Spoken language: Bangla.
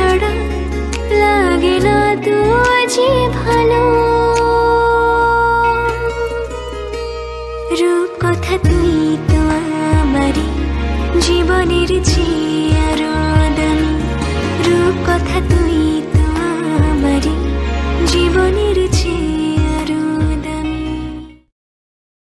ছাড়া লাগে না তো যে রূপ কথা তুই তো